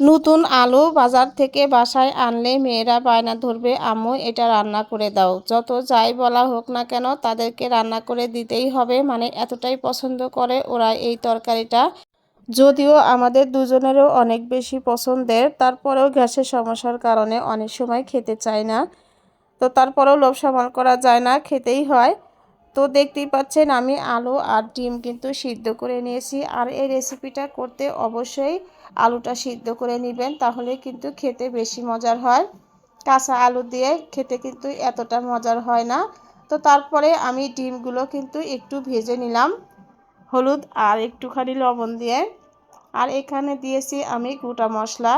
নতুন আলু বাজার থেকে বাসায় আনলে মেয়েরা বায়না ধরবে, আম্মু, এটা রান্না করে দাও। যত যাই বলা হোক না কেন, তাদেরকে রান্না করে দিতেই হবে। মানে এতটাই পছন্দ করে ওরা এই তরকারিটা। যদিও আমাদের দুজনেরও অনেক বেশি পছন্দের, তারপরেও গ্যাসের সমস্যার কারণে অনেক সময় খেতে চায় না। তো তারপরেও লোভ সামাল করা যায় না, খেতেই হয়। তো দেখতেই পাচ্ছেন আমি আলু আর ডিম কিন্তু সিদ্ধ করে নিয়েছি। আর এই রেসিপিটা করতে অবশ্যই আলুটা সিদ্ধ করে নেবেন, তাহলে কিন্তু খেতে বেশি মজার হয়। কাঁচা আলু দিয়ে খেতে কিন্তু এতটা মজার হয় না। তো তারপরে আমি ডিমগুলো কিন্তু একটু ভেজে নিলাম, হলুদ আর একটুখানি লবণ দিয়ে। আর এখানে দিয়েছি আমি গোটা মশলা,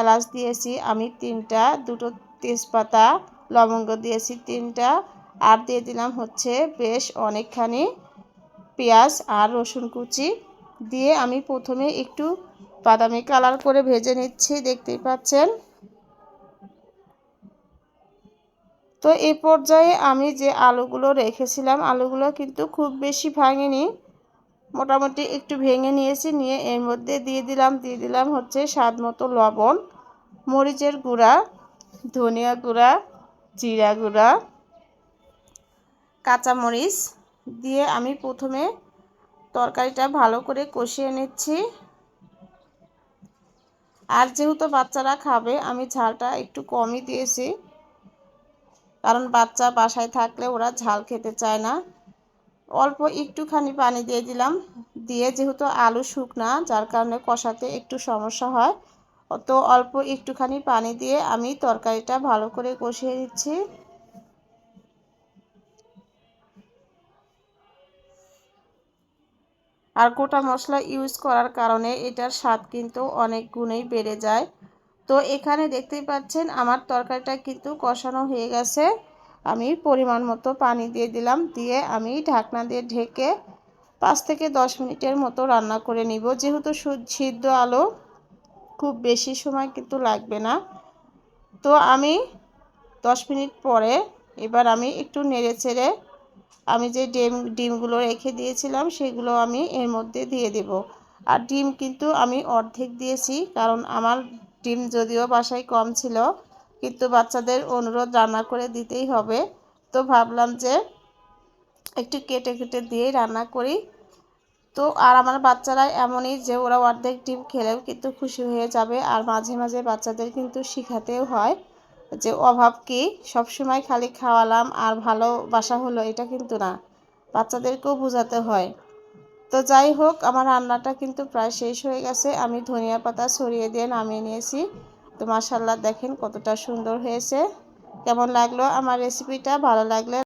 এলাচ দিয়েছি আমি তিনটা, দুটো তেজপাতা, লবঙ্গ দিয়েছি তিনটা, আর দিয়ে দিলাম হচ্ছে বেশ অনেকখানি পেঁয়াজ আর রসুন কুচি। দিয়ে আমি প্রথমে একটু বাদামি কালার করে ভেজে নিচ্ছি, দেখতেই পাচ্ছেন। তো এই পর্যায়ে আমি যে আলুগুলো রেখেছিলাম, আলুগুলো কিন্তু খুব বেশি ভাঙিনি। মোটামুটি একটু ভেঙে নিয়েছি, নিয়ে এর মধ্যে দিয়ে দিলাম দিয়ে দিলাম হচ্ছে স্বাদ মতো লবণ, মরিচের গুঁড়া, ধনিয়া গুঁড়া, জিরা গুঁড়া, কাঁচামরিচ দিয়ে আমি প্রথমে তরকারিটা ভালো করে কষিয়ে নিচ্ছি। আর যেহেতু বাচ্চারা খাবে, আমি ঝালটা একটু কমই দিয়েছি। কারণ বাচ্চা বাসায় থাকলে ওরা ঝাল খেতে চায় না। অল্প একটুখানি পানি দিয়ে দিলাম। দিয়ে যেহেতু আলু শুকনা, যার কারণে কষাতে একটু সমস্যা হয়, তো অল্প একটুখানি পানি দিয়ে আমি তরকারিটা ভালো করে কষিয়ে দিচ্ছি আর গোটা মশলা ইউজ করার কারণে এটার স্বাদ কিন্তু অনেক গুণেই বেড়ে যায়। তো এখানে দেখতেই পাচ্ছেন, আমার তরকারিটা কিন্তু কষানো হয়ে গেছে। আমি পরিমাণ মতো পানি দিয়ে দিলাম, দিয়ে আমি ঢাকনা দিয়ে ঢেকে পাঁচ থেকে দশ মিনিটের মতো রান্না করে নিব। যেহেতু সিদ্ধ আলো, খুব বেশি সময় কিন্তু লাগবে না। তো আমি দশ মিনিট পরে এবার আমি একটু নেড়ে চেড়ে আমি যে ডিম, ডিমগুলো রেখে দিয়েছিলাম, সেগুলো আমি এর মধ্যে দিয়ে দেব। আর ডিম কিন্তু আমি অর্ধেক দিয়েছি, কারণ আমার ডিম যদিও বাসায় কম ছিল, কিন্তু বাচ্চাদের অনুরোধ রান্না করে দিতেই হবে। তো ভাবলাম যে একটু কেটে কেটে দিয়েই রান্না করি। তো আর আমার বাচ্চারা এমনই যে ওরা অর্ধেক ডিম খেলেও কিন্তু খুশি হয়ে যাবে, আর মাঝে মাঝে বাচ্চাদের কিন্তু শিখাতেও হয়। যে অভাব কি? সবসময় খালি খাওয়ালাম আর ভালোবাসা হলো এটা কিন্তু না। বাচ্চাদেরকেও বোঝাতে হয়। তো যাই হোক, আমার রান্নাটা কিন্তু প্রায় শেষ হয়ে গেছে। আমি ধনিয়া পাতা ছড়িয়ে দিয়ে নামিয়ে নিয়েছি। তো মাসাল্লাহ দেখেন কতটা সুন্দর হয়েছে। কেমন লাগল? আমার রেসিপিটা ভালো লাগলে